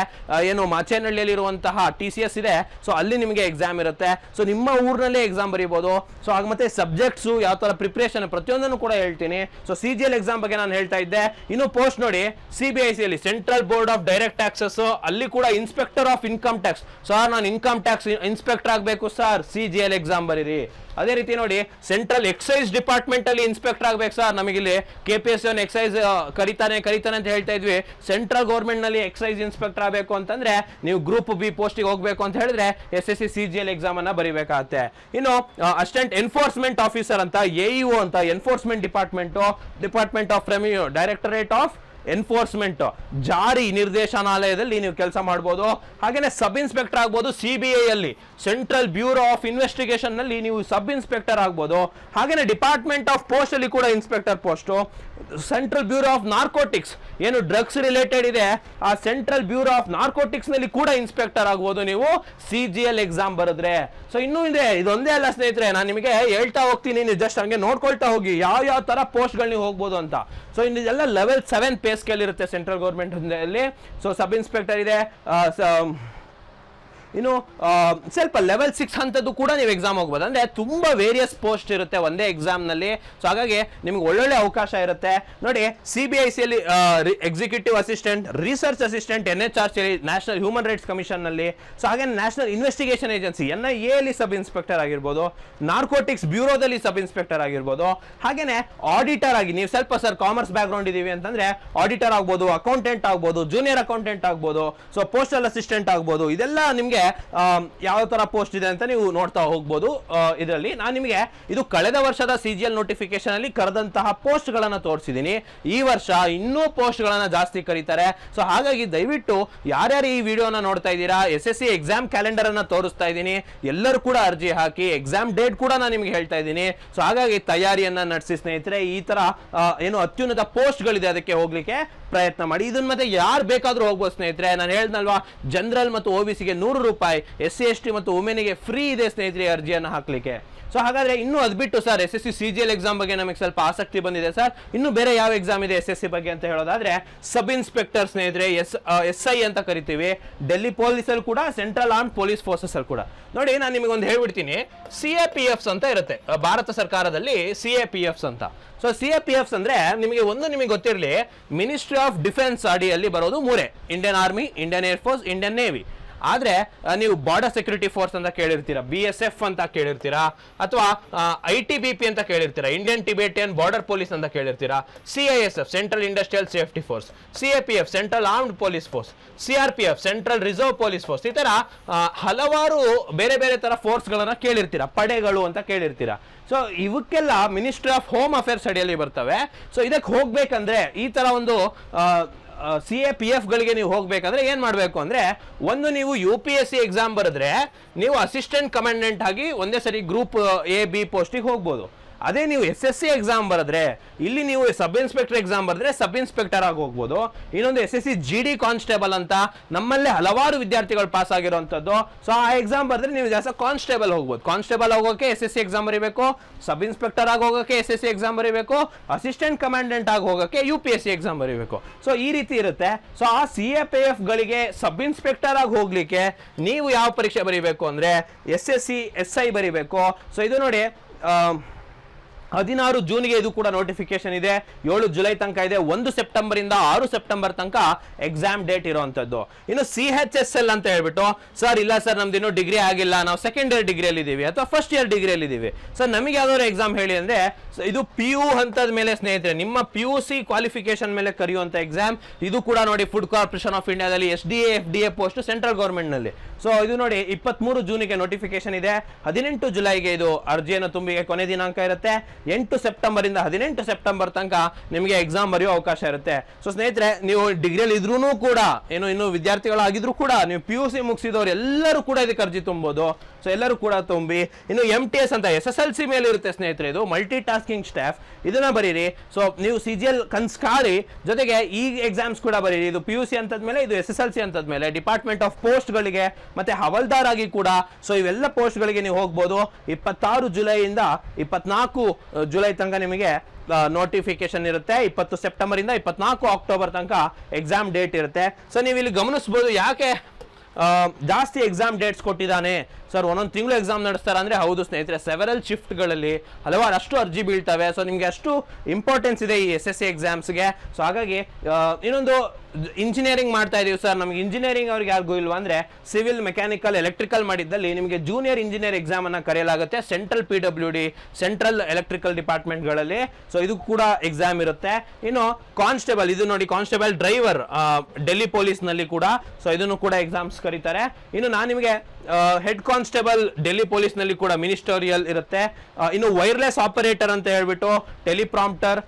ಏನು ಮಾಚೇನಹಳ್ಳಿಯಲ್ಲಿ ಇರುವಂತಹ ಟಿ ಸಿ ಎಸ್ ಇದೆ. ಸೊ ಅಲ್ಲಿ ನಿಮಗೆ ಎಕ್ಸಾಮ್ ಇರುತ್ತೆ. ಸೊ ನಿಮ್ಮ ಊರಿನಲ್ಲೇ ಎಕ್ಸಾಮ್ ಬರೀಬಹುದು ಸೊ ಆಗ ಮತ್ತೆ ಸಬ್ಜೆಕ್ಟ್ಸು ಯಾವ ತರ ಪ್ರಿಪ್ರೇಷನ್ ಪ್ರತಿಯೊಂದನ್ನು ಕೂಡ ಹೇಳ್ತೀನಿ. So C G L exam ಬಗ್ಗೆ ನಾನು ಹೇಳ್ತಾ ಇದ್ದೆ. ಇನ್ನು ಪೋಸ್ಟ್ ನೋಡಿ. ಸಿ ಬಿ ಐ ಸಿ ಅಲ್ಲಿ central board of direct taxes ಅಲ್ಲಿ ಕೂಡ inspector of income tax sir ನಾನು ಇನ್ಕಮ್ ಟ್ಯಾಕ್ಸ್ ಇನ್ಸ್ಪೆಕ್ಟರ್ ಆಗಬೇಕು sir C G L exam ಬರೀರಿ. ಅದೇ ರೀತಿ ನೋಡಿ ಸೆಂಟ್ರಲ್ ಎಕ್ಸೈಸ್ ಡಿಪಾರ್ಟ್ಮೆಂಟ್ ಅಲ್ಲಿ ಇನ್ಸ್ಪೆಕ್ಟರ್ ಆಗ್ಬೇಕು ಸರ್ ನಮಗಿಲ್ಲಿ ಕೆ ಪಿ ಎಸ್ ಎಕ್ಸೈಸ್ ಕರಿತಾನೆ ಕರಿತಾನೆ ಅಂತ ಹೇಳ್ತಾ ಇದ್ವಿ. ಸೆಂಟ್ರಲ್ ಗೌರ್ಮೆಂಟ್ನಲ್ಲಿ ಎಕ್ಸೈಸ್ ಇನ್ಸ್ಪೆಕ್ಟರ್ ಆಗಬೇಕು ಅಂತಂದ್ರೆ, ನೀವು ಗ್ರೂಪ್ ಬಿ ಪೋಸ್ಟಿಗೆ ಹೋಗಬೇಕು ಅಂತ ಹೇಳಿದ್ರೆ S S C C G L exam ಅನ್ನ ಬರೀಬೇಕಾಗತ್ತೆ. ಇನ್ನು ಅಸಿಸ್ಟೆಂಟ್ ಎನ್ಫೋರ್ಸ್ಮೆಂಟ್ ಆಫೀಸರ್ ಅಂತ ಎಇಒ ಅಂತ enforcement department department of revenue directorate of enforcement ಜಾರಿ ನಿರ್ದೇಶನಾಲಯದಲ್ಲಿ ನೀವು ಕೆಲಸ ಮಾಡ್ಬೋದು. ಹಾಗೇನೆ ಸಬ್ ಇನ್ಸ್ಪೆಕ್ಟರ್ ಆಗ್ಬೋದು ಸಿ ಬಿ ಐ ಅಲ್ಲಿ. ಸೆಂಟ್ರಲ್ ಬ್ಯೂರೋ ಆಫ್ ಇನ್ವೆಸ್ಟಿಗೇಷನ್ನಲ್ಲಿ ನೀವು ಸಬ್ ಇನ್ಸ್ಪೆಕ್ಟರ್ ಆಗ್ಬೋದು. ಹಾಗೇನೆ ಡಿಪಾರ್ಟ್ಮೆಂಟ್ ಆಫ್ ಪೋಸ್ಟ್ ಅಲ್ಲಿ ಕೂಡ inspector post. Central bureau of narcotics, ಏನು ಡ್ರಗ್ಸ್ ರಿಲೇಟೆಡ್ ಇದೆ, ಆ ಸೆಂಟ್ರಲ್ ಬ್ಯೂರೋ ಆಫ್ ನಾರ್ಕೋಟಿಕ್ಸ್ನಲ್ಲಿ ಕೂಡ ಇನ್ಸ್ಪೆಕ್ಟರ್ ಆಗ್ಬೋದು ನೀವು. ಸಿ ಜಿ ಎಲ್ ಎಕ್ಸಾಮ್ ಬರೆದ್ರೆ. ಸೊ ಇನ್ನೂ ಇದೆ, ಇದೊಂದೇ ಅಲ್ಲ ಸ್ನೇಹಿತರೆ, ನಾನು ನಿಮಗೆ ಹೇಳ್ತಾ ಹೋಗ್ತೀನಿ ಜಸ್ಟ್ ಹಂಗೆ ನೋಡ್ಕೊಳ್ತಾ ಹೋಗಿ ಯಾವ ಯಾವ ತರ ಪೋಸ್ಟ್ಗಳು ನೀವು ಹೋಗ್ಬೋದು ಅಂತ. ಸೊ ಇನ್ನು ಇದೆಲ್ಲ ಲೆವೆಲ್ ಸೆವೆನ್ ಪೇ ಸ್ಕೇಲ್ ಇರುತ್ತೆ ಸೆಂಟ್ರಲ್ ಗೌರ್ಮೆಂಟ್ ಅಲ್ಲಿ ಸೊ ಸಬ್ ಇನ್ಸ್ಪೆಕ್ಟರ್ ಇದೆ ಇನ್ನು ಆ, ಸ್ವಲ್ಪ ಲೆವೆಲ್ ಸಿಕ್ಸ್ ಅಂತದ್ದು ಕೂಡ ನೀವು ಎಕ್ಸಾಮ್ ಹೋಗ್ಬೋದು. ಅಂದ್ರೆ ತುಂಬಾ ವೇರಿಯಸ್ ಪೋಸ್ಟ್ ಇರುತ್ತೆ ಒಂದೇ ಎಕ್ಸಾಮ್ನಲ್ಲಿ. ಸೊ ಹಾಗಾಗಿ ನಿಮ್ಗೆ ಒಳ್ಳೊಳ್ಳೆ ಅವಕಾಶ ಇರುತ್ತೆ. ನೋಡಿ ಸಿ ಬಿ ಐ ಸಿ ಅಲ್ಲಿ executive assistant research assistant N H R C national human rights ಕಮಿಷನ್ನಲ್ಲಿ. So ಹಾಗೆ national investigation agency N I A ಅಲ್ಲಿ ಸಬ್ ಇನ್ಸ್ಪೆಕ್ಟರ್ ಆಗಿರ್ಬೋದು. ನಾರ್ಕೋಟಿಕ್ಸ್ ಬ್ಯೂರೋದಲ್ಲಿ ಸಬ್ ಇನ್ಸ್ಪೆಕ್ಟರ್ ಆಗಿರ್ಬೋದು. ಹಾಗೇನೆ ಆಡಿಟರ್ ಆಗಿ ನೀವು ಸ್ವಲ್ಪ ಸರ್ ಕಾಮರ್ಸ್ ಬ್ಯಾಕ್ ಗ್ರೌಂಡ್ ಇದೀವಿ ಅಂತಂದ್ರೆ ಆಡಿಟರ್ ಆಗ್ಬೋದು ಅಕೌಂಟೆಂಟ್ ಆಗ್ಬೋದು ಜೂನಿಯರ್ ಅಕೌಂಟೆಂಟ್ ಆಗ್ಬೋದು. ಸೊ ಪೋಸ್ಟಲ್ ಅಸಿಸ್ಟೆಂಟ್ ಆಗ್ಬೋದು. ಇದೆಲ್ಲ ನಿಮಗೆ ಯಾವ ತರ ಪೋಸ್ಟ್ ಇದೆ ಅಂತ ನೀವು ನೋಡ್ತಾ ಹೋಗ್ಬೋದು. ಇದರಲ್ಲಿ ನಾನು ನಿಮಗೆ ಇದು ಕಳೆದ ವರ್ಷದ ಸಿ ಜಿ ಎಲ್ ನೋಟಿಫಿಕೇಶನ್ ಅಲ್ಲಿ ಕರೆದಂತಹ ಪೋಸ್ಟ್ ಗಳನ್ನ ತೋರಿಸಿದ್ದೀನಿ ಈ ವರ್ಷ ಇನ್ನೂ ಪೋಸ್ಟ್ ಗಳನ್ನ ಜಾಸ್ತಿ ಕರೀತಾರೆ. ಸೊ ಹಾಗಾಗಿ ದಯವಿಟ್ಟು ಯಾರ್ಯಾರು ಈ ವಿಡಿಯೋನ ನೋಡ್ತಾ ಇದ್ದೀರಾ S S C exam calendar ಅನ್ನ ತೋರಿಸ್ತಾ ಇದ್ದೀನಿ. ಎಲ್ಲರೂ ಕೂಡ ಅರ್ಜಿ ಹಾಕಿ ಎಕ್ಸಾಮ್ ಡೇಟ್ ಕೂಡ ನಾನು ನಿಮ್ಗೆ ಹೇಳ್ತಾ ಇದ್ದೀನಿ. ಸೊ ಹಾಗಾಗಿ ತಯಾರಿಯನ್ನ ನಡೆಸಿ ಸ್ನೇಹಿತರೆ ಈ ತರ ಆ, ಏನು ಅತ್ಯುನ್ನತ ಪೋಸ್ಟ್ ಗಳಿದೆ ಅದಕ್ಕೆ ಹೋಗ್ಲಿಕ್ಕೆ ಪ್ರಯತ್ನ ಮಾಡಿ. ಇದನ್ನ ಮತ್ತೆ ಯಾರು ಬೇಕಾದ್ರೂ ಹೋಗ್ಬೋದು ಸ್ನೇಹಿತರೆ. ನಾನು ಹೇಳ್ದಲ್ವಾ ಜನರಲ್ ಮತ್ತು ಒ ಬಿ ಸಿಗೆ ನೂರು ರೂಪಾಯಿ, ಎಸ್ ಸಿ ಎಸ್ ಟಿ ಮತ್ತು ವುಮೆನ್ಗೆ ಫ್ರೀ ಇದೆ ಸ್ನೇಹಿತರೆ ಅರ್ಜಿಯನ್ನು ಹಾಕಲಿಕ್ಕೆ. ಸೊ ಹಾಗಾದ್ರೆ ಇನ್ನು ಅದ್ಬಿಟ್ಟು sir S S C C L exam ಬಗ್ಗೆ ನಮಗೆ ಸ್ವಲ್ಪ ಆಸಕ್ತಿ ಬಂದಿದೆ ಸರ್ ಇನ್ನು ಬೇರೆ ಯಾವ ಎಕ್ಸಾಮ್ ಇದೆ ಎಸ್ ಎಸ್ ಸಿ ಬಗ್ಗೆ ಅಂತ ಹೇಳೋದಾದ್ರೆ ಸಬ್ ಇನ್ಸ್ಪೆಕ್ಟರ್ ಸ್ನೇಹಿತರೆ, ಎಸ್ ಎಸ್ ಐ ಅಂತ ಕರಿತೀವಿ. ಡೆಲ್ಲಿ ಪೊಲೀಸಲ್ಲಿ ಕೂಡ ಸೆಂಟ್ರಲ್ ಆರ್ಮ್ ಪೊಲೀಸ್ ಫೋರ್ಸಸ್ ಅಲ್ಲಿ ಕೂಡ. ನೋಡಿ, ನಾನು ನಿಮಗೆ ಒಂದು ಹೇಳ್ಬಿಡ್ತೀನಿ. ಸಿ ಎ ಪಿ ಎಫ್ಸ್ ಅಂತ ಇರುತ್ತೆ ಭಾರತ ಸರ್ಕಾರದಲ್ಲಿ ಸಿ ಎ ಪಿ ಎಫ್ಸ್ ಅಂತ. So C A P Fs ಅಂದ್ರೆ ನಿಮಗೆ ಒಂದು ನಿಮಗೆ ಗೊತ್ತಿರಲಿ ಮಿನಿಸ್ಟ್ರಿ ಆಫ್ ಡಿಫೆನ್ಸ್ ಅಡಿಯಲ್ಲಿ ಬರೋದು ಮೂರೇ. Indian army Indian air force Indian navy ಆದ್ರೆ ನೀವು ಬಾರ್ಡರ್ ಸೆಕ್ಯೂರಿಟಿ ಫೋರ್ಸ್ ಅಂತ ಕೇಳಿರ್ತೀರಾ ಬಿ ಎಸ್ ಎಫ್ ಅಂತ ಕೇಳಿರ್ತೀರಾ, ಅಥವಾ ಐ ಟಿ ಬಿ ಪಿ ಅಂತ ಕೇಳಿರ್ತೀರಾ ಇಂಡಿಯನ್ ಟಿಬೇಟಿಯನ್ ಬಾರ್ಡರ್ ಪೊಲೀಸ್ ಅಂತ ಕೇಳಿರ್ತೀರಾ C I S F central industrial safety force C A P F central armed police force C R P F central reserve police force ಈ ಥರ ಹಲವಾರು ಬೇರೆ ಬೇರೆ ತರ ಫೋರ್ಸ್ಗಳನ್ನು ಕೇಳಿರ್ತೀರಾ, ಪಡೆಗಳು ಅಂತ ಕೇಳಿರ್ತೀರಾ. ಸೊ ಇವಕ್ಕೆಲ್ಲ ಮಿನಿಸ್ಟ್ರಿ ಆಫ್ ಹೋಮ್ ಅಫೇರ್ಸ್ ಅಡಿಯಲ್ಲಿ ಬರ್ತವೆ. ಸೊ ಇದಕ್ಕೆ ಹೋಗ್ಬೇಕಂದ್ರೆ ಈ ತರ ಒಂದು ಸಿ ಎ ಪಿ ಎಫ್ಗಳಿಗೆ ನೀವು ಹೋಗ್ಬೇಕಂದ್ರೆ ಏನು ಮಾಡಬೇಕು ಅಂದ್ರೆ, ಒಂದು ನೀವು U P S C exam ಬರೆದ್ರೆ, ನೀವು ಅಸಿಸ್ಟೆಂಟ್ ಕಮಾಂಡೆಂಟ್ ಆಗಿ ಒಂದೇ ಸರಿ ಗ್ರೂಪ್ ಎ ಬಿ ಪೋಸ್ಟಿಗೆ ಹೋಗ್ಬೋದು. ಅದೇ ನೀವು ಎಸ್ ಎಸ್ ಸಿ ಎಕ್ಸಾಮ್ ಬರೆದ್ರೆ, ಇಲ್ಲಿ ನೀವು ಸಬ್ ಇನ್ಸ್ಪೆಕ್ಟರ್ ಎಕ್ಸಾಮ್ ಬರೆದ್ರೆ ಸಬ್ ಇನ್ಸ್ಪೆಕ್ಟರ್ ಆಗಿ ಹೋಗ್ಬೋದು. ಇನ್ನೊಂದು S S C G D constable ಅಂತ ನಮ್ಮಲ್ಲೇ ಹಲವಾರು ವಿದ್ಯಾರ್ಥಿಗಳು ಪಾಸ್ ಆಗಿರುವಂಥದ್ದು. ಸೊ ಆ ಎಕ್ಸಾಮ್ ಬರೆದ್ರೆ ನೀವು ಜಾಸ್ತಿ ಕಾನ್ಸ್ಟೇಬಲ್ ಹೋಗ್ಬೋದು. ಕಾನ್ಸ್ಟೇಬಲ್ ಹೋಗೋಕೆ ಎಸ್ ಎಸ್ ಸಿ ಎಕ್ಸಾಮ್ ಬರೀಬೇಕು ಸಬ್ ಇನ್ಸ್ಪೆಕ್ಟರ್ ಆಗಿ ಹೋಗೋಕೆ ಎಸ್ ಎಸ್ ಸಿ ಎಕ್ಸಾಮ್ ಬರೀಬೇಕು ಅಸಿಸ್ಟೆಂಟ್ ಕಮಾಂಡೆಂಟ್ ಆಗಿ ಹೋಗೋಕೆ U P S C exam ಬರೀಬೇಕು. ಸೊ ಈ ರೀತಿ ಇರುತ್ತೆ. ಸೊ ಆ ಸಿ ಎ ಪಿ ಎಫ್ಗಳಿಗೆ ಸಬ್ ಇನ್ಸ್ಪೆಕ್ಟರ್ ಆಗಿ ಹೋಗ್ಲಿಕ್ಕೆ ನೀವು ಯಾವ ಪರೀಕ್ಷೆ ಬರೀಬೇಕು ಅಂದ್ರೆ S S C S I ಬರೀಬೇಕು. ಸೊ ಇದು ನೋಡಿ ಹದಿನಾರು ಜೂನ್ಗೆ ಇದು ಕೂಡ ನೋಟಿಫಿಕೇಶನ್ ಇದೆ. ಏಳು ಜುಲೈ ತನಕ ಇದೆ. ಒಂದು ಸೆಪ್ಟೆಂಬರ್ ಇಂದ ಆರು ಸೆಪ್ಟೆಂಬರ್ ತನಕ ಎಕ್ಸಾಮ್ ಡೇಟ್ ಇರುವಂತದ್ದು. ಇನ್ನು ಸಿ ಎಚ್ ಎಸ್ ಎಲ್ ಅಂತ ಹೇಳ್ಬಿಟ್ಟು, ಸರ್, ಇಲ್ಲ ಸರ್ ನಮ್ದು ಇನ್ನೂ ಡಿಗ್ರಿ ಆಗಿಲ್ಲ. ನಾವು ಸೆಕೆಂಡ್ ಇಯರ್ ಡಿಗ್ರಿಯಲ್ಲಿ ಇದೀವಿ ಅಥವಾ ಫಸ್ಟ್ ಇಯರ್ ಡಿಗ್ರಿಯಲ್ಲಿ ಇದೀವಿ ಸರ್, ನಮಗೆ ಯಾವ್ದಾದ್ರು ಎಕ್ಸಾಮ್ ಹೇಳಿ ಅಂದ್ರೆ so, ಇದು ಪಿ ಯು ಹಂತದ ಮೇಲೆ ಸ್ನೇಹಿತರೆ, ನಿಮ್ಮ ಪಿ ಯು ಸಿ ಕ್ವಾಲಿಫಿಕೇಶನ್ ಮೇಲೆ ಕರೆಯುವಂತ ಎಕ್ಸಾಮ್ ಇದು ಕೂಡ ನೋಡಿ ಫುಡ್ ಕಾರ್ಪೊರೇಷನ್ ಆಫ್ ಇಂಡಿಯಾದಲ್ಲಿ S D F D A post central ಗೌರ್ಮೆಂಟ್ನಲ್ಲಿ so ಇದು ನೋಡಿ, ಇಪ್ಪತ್ಮೂರು ಜೂನಿಗೆ ನೋಟಿಫಿಕೇಶನ್ ಇದೆ. ಹದಿನೆಂಟು ಜುಲೈಗೆ ಇದು ಅರ್ಜಿಯನ್ನು ತುಂಬಿಗೆ ಕೊನೆ ದಿನಾಂಕ ಇರುತ್ತೆ. ಎಂಟು ಸೆಪ್ಟೆಂಬರ್ ಇಂದ ಹದಿನೆಂಟು ಸೆಪ್ಟೆಂಬರ್ ತನಕ ನಿಮಗೆ ಎಕ್ಸಾಮ್ ಬರೆಯೋ ಅವಕಾಶ ಇರುತ್ತೆ. ಸೊ ಸ್ನೇಹಿತರೆ, ನೀವು ಡಿಗ್ರಿಯಲ್ಲಿ ಇದ್ರೂ ಕೂಡ, ಏನು ಇನ್ನು ವಿದ್ಯಾರ್ಥಿಗಳಾಗಿದ್ರು ಕೂಡ, ನೀವು ಪಿ ಯು ಸಿ ಮುಗಿಸಿದವರು ಎಲ್ಲರೂ ಕೂಡ ಇದಕ್ಕೆ ಅರ್ಜಿ ತುಂಬೋದು. ಸೊ ಎಲ್ಲರೂ ಕೂಡ ತುಂಬಿ, ಇನ್ನು ಎಂ ಟಿ ಎಸ್ ಅಂತ ಎಸ್ ಎಸ್ ಎಲ್ ಸಿ ಮೇಲೆ ಇರುತ್ತೆ ಸ್ನೇಹಿತರೆ, ಇದು ಮಲ್ಟಿ ಟಾಸ್ಕಿಂಗ್ ಸ್ಟಾಫ್ ಇದನ್ನ ಬರೀರಿ. ಸೊ ನೀವು ಸಿ ಜಿ ಎಲ್ ಕನ್ಸ್ಕಾರಿ ಜೊತೆಗೆ ಈ ಎಕ್ಸಾಮ್ಸ್ ಕೂಡ ಬರೀರಿ. ಇದು ಪಿ ಯು ಸಿ ಅಂತದ್ಮೇಲೆ, ಇದು ಎಸ್ ಎಸ್ ಎಲ್ ಸಿ ಅಂತದ್ಮೇಲೆ ಡಿಪಾರ್ಟ್ಮೆಂಟ್ ಆಫ್ ಪೋಸ್ಟ್ಗಳಿಗೆ ಮತ್ತೆ ಹವಲ್ದಾರ್ ಆಗಿ ಕೂಡ. ಸೊ ಇವೆಲ್ಲ ಪೋಸ್ಟ್ಗಳಿಗೆ ನೀವು ಹೋಗ್ಬೋದು. ಇಪ್ಪತ್ತಾರು ಜುಲೈಯಿಂದ ಇಪ್ಪತ್ನಾಲ್ಕು ಜುಲೈ ತನಕ ನಿಮಗೆ ನೋಟಿಫಿಕೇಶನ್ ಇರುತ್ತೆ. ಇಪ್ಪತ್ತು ಸೆಪ್ಟೆಂಬರ್ ಇಂದ ಇಪ್ಪತ್ನಾಲ್ಕು ಅಕ್ಟೋಬರ್ ತನಕ ಎಕ್ಸಾಮ್ ಡೇಟ್ ಇರುತ್ತೆ. ಸೊ ನೀವು ಇಲ್ಲಿ ಗಮನಿಸ್ಬೋದು ಯಾಕೆ ಜಾಸ್ತಿ ಎಕ್ಸಾಮ್ ಡೇಟ್ಸ್ ಕೊಟ್ಟಿದ್ದಾನೆ. ಸರ್, ಒಂದೊಂದು ತಿಂಗಳು ಎಕ್ಸಾಮ್ ನಡೆಸ್ತಾರೆ ಅಂದ್ರೆ ಹೌದು ಸ್ನೇಹಿತರೆ ಸೆವೆರಲ್ ಶಿಫ್ಟ್ಗಳಲ್ಲಿ ಹಲವಾರು ಅಷ್ಟು ಅರ್ಜಿ ಬೀಳ್ತವೆ. ಸೊ ನಿಮಗೆ ಅಷ್ಟು ಇಂಪಾರ್ಟೆನ್ಸ್ ಇದೆ ಈ ಎಸ್ ಎಸ್ ಸಿ ಎಕ್ಸಾಮ್ಸ್ಗೆ ಸೊ ಹಾಗಾಗಿ ಇನ್ನೊಂದು ಇಂಜಿನಿಯರಿಂಗ್ ಮಾಡ್ತಾ ಇದೀವಿ ಸರ್. ನಮ್ಗೆ ಇಂಜಿನಿಯರಿಂಗ್ ಅವ್ರಿಗೆ ಯಾರಿಗೂ ಇಲ್ವಾ ಅಂದ್ರೆ ಸಿವಿಲ್ ಮೆಕ್ಯಾನಿಕಲ್ ಎಲೆಕ್ಟ್ರಿಕಲ್ ಮಾಡಿದ್ದಲ್ಲಿ ನಿಮಗೆ ಜೂನಿಯರ್ ಇಂಜಿನಿಯರ್ ಎಕ್ಸಾಮ್ ಅನ್ನ ಕರೆಯಲಾಗುತ್ತೆ central P W D central electrical ಡಿಪಾರ್ಟ್ಮೆಂಟ್ಗಳಲ್ಲಿ so ಇದು ಕೂಡ ಎಕ್ಸಾಮ್ ಇರುತ್ತೆ. ಇನ್ನು ಕಾನ್ಸ್ಟೇಬಲ್ ಇದು ನೋಡಿ ಕಾನ್ಸ್ಟೇಬಲ್ ಡ್ರೈವರ್ ಡೆಲ್ಲಿ ಪೊಲೀಸ್ನಲ್ಲಿ ಕೂಡ. ಸೊ ಇದನ್ನು ಕೂಡ ಎಕ್ಸಾಮ್ಸ್ ಕರೀತಾರೆ. ಇನ್ನು ನಾನು ನಿಮಗೆ ಹೆಡ್ ಕಾನ್ಸ್ಟೇಬಲ್ ಡೆಲ್ಲಿ ಪೊಲೀಸ್ನಲ್ಲಿ ಕೂಡ ಮಿನಿಸ್ಟೋರಿಯಲ್ ಇರುತ್ತೆ. ಇನ್ನು ವೈರ್ಲೆಸ್ ಆಪರೇಟರ್ ಅಂತ ಹೇಳ್ಬಿಟ್ಟು ಟೆಲಿಪ್ರಾಂಪ್ಟರ್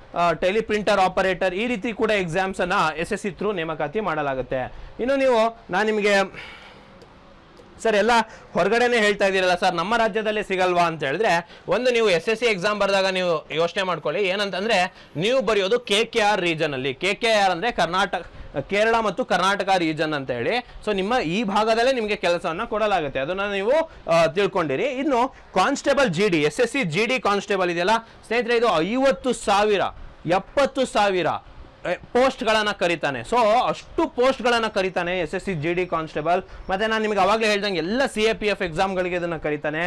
ಟೆಲಿಪ್ರಿಂಟರ್ ಆಪರೇಟರ್ ಈ ರೀತಿ ಕೂಡ ಎಕ್ಸಾಮ್ಸ್ ಅನ್ನ ಎಸ್ ಎಸ್ ಸಿ ಥ್ರೂ ನೇಮಕಾತಿ ಮಾಡಲಾಗುತ್ತೆ. ಇನ್ನು ನೀವು, ನಾನು ನಿಮಗೆ ಸರ್ ಎಲ್ಲ ಹೊರಗಡೆನೆ ಹೇಳ್ತಾ ಇದ್ದೀರಲ್ಲ ಸರ್ ನಮ್ಮ ರಾಜ್ಯದಲ್ಲೇ ಸಿಗಲ್ವಾ ಅಂತ ಹೇಳಿದ್ರೆ, ಒಂದು ನೀವು ಎಸ್ ಎಸ್ ಸಿ ಎಕ್ಸಾಮ್ ಬರೆದಾಗ ನೀವು ಯೋಚನೆ ಮಾಡ್ಕೊಳ್ಳಿ. ಏನಂತಂದ್ರೆ, ನೀವು ಬರೆಯೋದು ಕೆ ಕೆ ಆರ್ ರೀಜನ್ ಅಲ್ಲಿ. ಕೆ ಕೆ ಆರ್ ಅಂದ್ರೆ ಕರ್ನಾಟಕ, ಕೇರಳ ಮತ್ತು ಕರ್ನಾಟಕ ರೀಜನ್ ಅಂತ ಹೇಳಿ. ಸೊ ನಿಮ್ಮ ಈ ಭಾಗದಲ್ಲೇ ನಿಮಗೆ ಕೆಲಸವನ್ನ ಕೊಡಲಾಗುತ್ತೆ. ಅದನ್ನ ನೀವು ತಿಳ್ಕೊಂಡಿರಿ. ಇನ್ನು constable G D S S C G D constable ಇದೆಯಲ್ಲ? ಸ್ನೇಹಿತರೆ, ಇದು ಐವತ್ತು ಸಾವಿರ, ಎಪ್ಪತ್ತು ಸಾವಿರ ಪೋಸ್ಟ್ಗಳನ್ನ ಕರಿತಾನೆ. ಸೊ ಅಷ್ಟು ಪೋಸ್ಟ್ಗಳನ್ನ ಕರಿತಾನೆ S S C G D constable. ಮತ್ತೆ ನಾನು ನಿಮಗೆ ಅವಾಗಲೇ ಹೇಳ್ದಂಗೆ ಎಲ್ಲ ಸಿ ಎ ಪಿ ಎಫ್ ಎಕ್ಸಾಮ್ಗಳಿಗೆ ಇದನ್ನ ಕರಿತಾನೆ.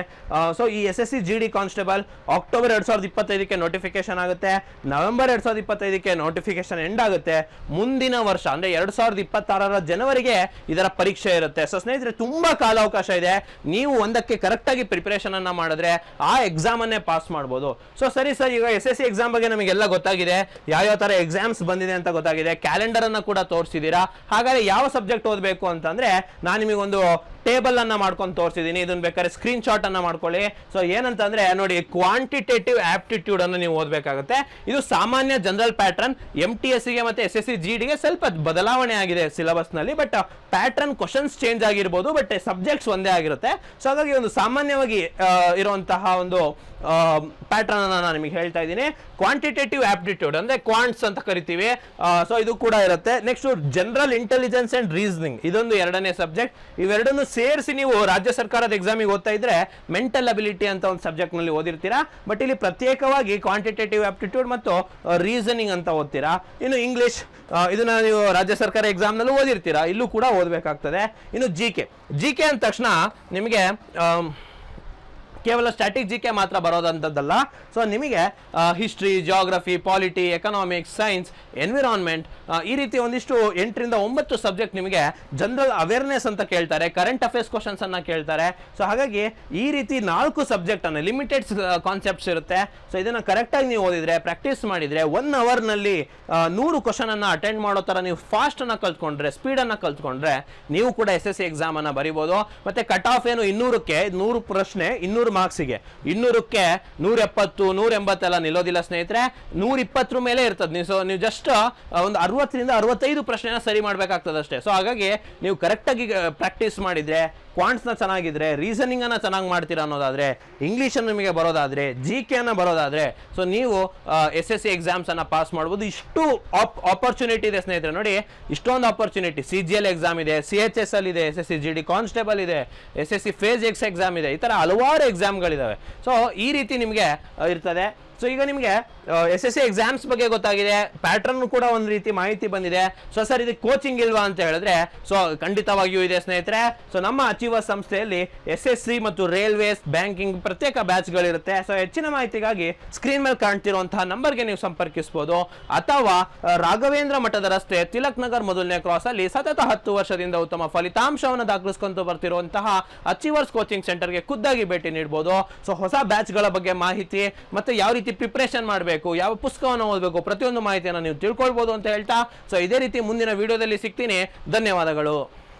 ಸೊ ಈ S S C G constable October ಎರಡ್ ಸಾವಿರದ ಇಪ್ಪತ್ತೈದಕ್ಕೆ ನೋಟಿಫಿಕೇಶನ್ ಆಗುತ್ತೆ. ನವೆಂಬರ್ ಎರಡ್ ಸಾವಿರದ ಇಪ್ಪತ್ತೈದಕ್ಕೆ ನೋಟಿಫಿಕೇಶನ್ ಎಂಡ್ ಆಗುತ್ತೆ. ಮುಂದಿನ ವರ್ಷ, ಅಂದ್ರೆ ಎರಡ್ ಸಾವಿರದ ಇಪ್ಪತ್ತಾರರ ಜನವರಿಗೆ ಇದರ ಪರೀಕ್ಷೆ ಇರುತ್ತೆ. ಸೊ ಸ್ನೇಹಿತರೆ, ತುಂಬಾ ಕಾಲಾವಕಾಶ ಇದೆ. ನೀವು ಒಂದಕ್ಕೆ ಕರೆಕ್ಟಾಗಿ ಆಗಿ ಪ್ರಿಪರೇಷನ್ ಅನ್ನ ಮಾಡಿದ್ರೆ ಆ ಎಕ್ಸಾಮ್ ಅನ್ನೇ ಪಾಸ್ ಮಾಡ್ಬೋದು. ಸೊ ಸರಿ ಸರ್, ಈಗ ಎಸ್ ಎಸ್ ಸಿ ಎಕ್ಸಾಮ್ ಬಗ್ಗೆ ನಮಗೆಲ್ಲ ಗೊತ್ತಾಗಿದೆ. ಯಾವ್ಯಾವ ಥರ ಎಕ್ಸಾಮ್ಸ್ ಬಂದಿದೆ ಅಂತ ಗೊತ್ತಾಗಿದೆ. ಕ್ಯಾಲೆಂಡರ್ ಅನ್ನ ಕೂಡ ತೋರಿಸಿದೀರಾ ಹಾಗಾದ್ರೆ ಯಾವ ಸಬ್ಜೆಕ್ಟ್ ಓದಬೇಕು ಅಂತಂದ್ರೆ ನಾನು ನಿಮಗೊಂದು ಟೇಬಲ್ ಅನ್ನ ಮಾಡ್ಕೊಂಡು ತೋರಿಸಿದೀನಿ ಇದನ್ನ ಬೇಕಾದ್ರೆ ಸ್ಕ್ರೀನ್ ಶಾಟ್ ಅನ್ನ ಮಾಡ್ಕೊಳ್ಳಿ. ಸೊ ಏನಂತಂದ್ರೆ ನೋಡಿ ಕ್ವಾಂಟಿಟೇಟಿವ್ ಆಪ್ಟಿಟ್ಯೂಡ್ ಅನ್ನು ನೀವು ಓದಬೇಕಾಗುತ್ತೆ. ಇದು ಸಾಮಾನ್ಯ ಜನರಲ್ ಪ್ಯಾಟರ್ನ್ ಎಂ ಟಿ ಎಸ್ಗೆ ಮತ್ತೆ ಎಸ್ ಎಸ್ ಸಿ ಜಿ ಡಿಗೆ ಸ್ವಲ್ಪ ಬದಲಾವಣೆ ಆಗಿದೆ ಸಿಲೆಬಸ್ನಲ್ಲಿ ಬಟ್ ಪ್ಯಾಟರ್ನ್ ಕ್ವಶನ್ಸ್ ಚೇಂಜ್ ಆಗಿರ್ಬೋದು ಬಟ್ ಸಬ್ಜೆಕ್ಟ್ಸ್ ಒಂದೇ ಆಗಿರುತ್ತೆ. ಸೊ ಹಾಗಾಗಿ ಒಂದು ಸಾಮಾನ್ಯವಾಗಿ ಇರುವಂತಹ ಒಂದು ಪ್ಯಾಟರ್ನ್ ನಾನು ನಿಮಗೆ ಹೇಳ್ತಾ ಇದ್ದೀನಿ. ಕ್ವಾಂಟಿಟೇಟಿವ್ ಆಪ್ಟಿಟ್ಯೂಡ್ ಅಂದರೆ ಕ್ವಾಂಟ್ಸ್ ಅಂತ ಕರಿತೀವಿ. ಸೊ ಇದು ಕೂಡ ಇರುತ್ತೆ. Next general intelligence and reasoning ಇದೊಂದು ಎರಡನೇ ಸಬ್ಜೆಕ್ಟ್ ಇವೆರಡನ್ನು ಸೇರಿಸಿ ನೀವು ರಾಜ್ಯ ಸರ್ಕಾರದ ಎಕ್ಸಾಮಿಗೆ ಓದ್ತಾ ಇದ್ರೆ ಮೆಂಟಲ್ ಅಬಿಲಿಟಿ ಅಂತ ಒಂದು ಸಬ್ಜೆಕ್ಟ್ನಲ್ಲಿ ಓದಿರ್ತೀರಾ? ಬಟ್ ಇಲ್ಲಿ ಪ್ರತ್ಯೇಕವಾಗಿ ಕ್ವಾಂಟಿಟೇಟಿವ್ ಆಪ್ಟಿಟ್ಯೂಡ್ ಮತ್ತು ರೀಸನಿಂಗ್ ಅಂತ ಓದ್ತೀರಾ? ಇನ್ನು ಇಂಗ್ಲೀಷ್ ಇದನ್ನ ನೀವು ರಾಜ್ಯ ಸರ್ಕಾರ ಎಕ್ಸಾಮ್ನಲ್ಲೂ ಓದಿರ್ತೀರಾ? ಇಲ್ಲೂ ಕೂಡ ಓದಬೇಕಾಗ್ತದೆ. ಇನ್ನು ಜಿ ಕೆ ಜಿ ಕೆ ಅಂದ ತಕ್ಷಣ ನಿಮಗೆ ಕೇವಲ ಸ್ಟ್ಯಾಟಿಕ್ ಜಿ ಕೆ ಮಾತ್ರ ಬರೋದಂಥದ್ದಲ್ಲ. ಸೊ ನಿಮಗೆ history geography polity economics science environment ಈ ರೀತಿ ಒಂದಿಷ್ಟು ಎಂಟರಿಂದ ಒಂಬತ್ತು ಸಬ್ಜೆಕ್ಟ್ ನಿಮಗೆ ಜನರಲ್ ಅವೇರ್ನೆಸ್ ಅಂತ ಕೇಳ್ತಾರೆ ಕರೆಂಟ್ ಅಫೇರ್ಸ್ ಕ್ವಶನ್ಸ್ ಅನ್ನ ಕೇಳ್ತಾರೆ. ಸೊ ಹಾಗಾಗಿ ಈ ರೀತಿ ನಾಲ್ಕು ಸಬ್ಜೆಕ್ಟ್ ಅನ್ನ ಲಿಮಿಟೆಡ್ ಕಾನ್ಸೆಪ್ಟ್ಸ್ ಇರುತ್ತೆ. ಸೊ ಇದನ್ನ ಕರೆಕ್ಟಾಗಿ ನೀವು ಓದಿದ್ರೆ ಪ್ರಾಕ್ಟೀಸ್ ಮಾಡಿದ್ರೆ ಒನ್ ಅವರ್ನಲ್ಲಿ ನೂರು ಕ್ವಶನ್ ಅನ್ನ ಅಟೆಂಡ್ ಮಾಡೋ ತರ ನೀವು ಫಾಸ್ಟ್ ಅನ್ನ ಕಲ್ತ್ಕೊಂಡ್ರೆ ಸ್ಪೀಡ್ ಅನ್ನ ಕಲ್ತ್ಕೊಂಡ್ರೆ, ನೀವು ಕೂಡ ಎಸ್ ಎಸ್ ಸಿ ಎಕ್ಸಾಮ್ ಅನ್ನ ಬರಿಬೋದು. ಮತ್ತೆ ಕಟ್ ಆಫ್ ಏನು ಇನ್ನೂರಕ್ಕೆ, ನೂರು ಪ್ರಶ್ನೆ, ಇನ್ನೂರು ಮಾರ್ಕ್ಸಿಗೆ ಇನ್ನೂರಕ್ಕೆ ನೂರ ಎಪ್ಪತ್ತು ನೂರ ಎಂಬತ್ತೆಲ್ಲ ನಿಲ್ಲೋದಿಲ್ಲ ಸ್ನೇಹಿತರೆ. ನೂರ ಇಪ್ಪತ್ತರ ಮೇಲೆ ಇರ್ತದೆ. ನೀವು ಸೊ, ನೀವು ಜಸ್ಟ್ ಒಂದು ಅರವತ್ತರಿಂದ ಅರವತ್ತೈದು ಪ್ರಶ್ನೆನ ಸರಿ ಮಾಡ್ಬೇಕಾಗ್ತದೆ ಅಷ್ಟೇ. ಸೊ ಹಾಗಾಗಿ ನೀವು ಕರೆಕ್ಟಾಗಿ ಪ್ರಾಕ್ಟೀಸ್ ಮಾಡಿದ್ರೆ ಕ್ವಾಂಟ್ಸ್ನ ಚೆನ್ನಾಗಿದ್ರೆ ರೀಸನಿಂಗ್ ಅನ್ನ ಚೆನ್ನಾಗಿ ಮಾಡ್ತೀರಾ ಅನ್ನೋದಾದ್ರೆ ಇಂಗ್ಲಿಷ್ ನಿಮಗೆ ಬರೋದಾದ್ರೆ ಜಿ ಕೆ ಅನ್ನ ಬರೋದಾದ್ರೆ ಸೊ ನೀವು ಎಸ್ ಎಸ್ ಸಿ ಎಕ್ಸಾಮ್ಸ್ ಅನ್ನ ಪಾಸ್ ಮಾಡ್ಬೋದು. ಇಷ್ಟು ಆಪರ್ಚುನಿಟಿ ಇದೆ ಸ್ನೇಹಿತರೆ. ನೋಡಿ, ಇಷ್ಟೊಂದು opportunity C G L exam ಇದೆ ಸಿ ಎಚ್ ಎಸ್ ಅಲ್ಲಿ ಇದೆ S S C G D constable ಇದೆ S S C phase X exam ಇದೆ, ಈ ತರ ಹಲವಾರು ಎಕ್ಸಾಮ್ಗಳಿದಾವೆ ಸೊ ಈ ರೀತಿ ನಿಮಗೆ ಇರ್ತದೆ. ಸೊ ಈಗ ನಿಮಗೆ ಎಸ್ ಎಸ್ ಸಿ ಎಕ್ಸಾಮ್ಸ್ ಬಗ್ಗೆ ಗೊತ್ತಾಗಿದೆ. ಪ್ಯಾಟ್ರನ್ ಕೂಡ ಒಂದು ರೀತಿ ಮಾಹಿತಿ ಬಂದಿದೆ. ಸೊ ಸರ್ ಇದಕ್ಕೆ ಕೋಚಿಂಗ್ ಇಲ್ವಾ ಅಂತ ಹೇಳಿದ್ರೆ ಸೊ ಖಂಡಿತವಾಗಿಯೂ ಇದೆ, ಸ್ನೇಹಿತರೆ. ಸೊ ನಮ್ಮ ಅಚೀವ ಸಂಸ್ಥೆಯಲ್ಲಿ ಎಸ್ ಎಸ್ ಸಿ ಮತ್ತು ರೈಲ್ವೇಸ್ ಬ್ಯಾಂಕಿಂಗ್ ಪ್ರತ್ಯೇಕ ಬ್ಯಾಚ್ಗಳಿರುತ್ತೆ ಸೊ ಹೆಚ್ಚಿನ ಮಾಹಿತಿಗಾಗಿ ಸ್ಕ್ರೀನ್ ಮೇಲೆ ಕಾಣ್ತಿರುವಂತಹ ನಂಬರ್ಗೆ ನೀವು ಸಂಪರ್ಕಿಸಬಹುದು ಅಥವಾ ರಾಘವೇಂದ್ರ ಮಠದ ರಸ್ತೆ, ತಿಲಕ್ ನಗರ್ ಮೊದಲನೇ ಕ್ರಾಸ್ ಅಲ್ಲಿ ಸತತ ಹತ್ತು ವರ್ಷದಿಂದ ಉತ್ತಮ ಫಲಿತಾಂಶವನ್ನು ದಾಖಲಿಸ್ಕೊಂತ ಬರ್ತಿರುವಂತಹ ಅಚೀವರ್ಸ್ ಕೋಚಿಂಗ್ ಸೆಂಟರ್ಗೆ ಖುದ್ದಾಗಿ ಭೇಟಿ ನೀಡಬಹುದು ಸೊ ಹೊಸ ಬ್ಯಾಚ್ಗಳ ಬಗ್ಗೆ ಮಾಹಿತಿ, ಮತ್ತೆ ಯಾವ ರೀತಿ ಪ್ರಿಪ್ರೇಷನ್ ಮಾಡಬೇಕು, ಯಾವ ಪುಸ್ತಕವನ್ನು ಓದಬೇಕು, ಪ್ರತಿಯೊಂದು ಮಾಹಿತಿಯನ್ನು ನೀವು ತಿಳ್ಕೊಳ್ಬೋದು ಅಂತ ಹೇಳ್ತಾ ಸೊ ಇದೇ ರೀತಿ ಮುಂದಿನ ವಿಡಿಯೋದಲ್ಲಿ ಸಿಗ್ತೀನಿ. ಧನ್ಯವಾದಗಳು.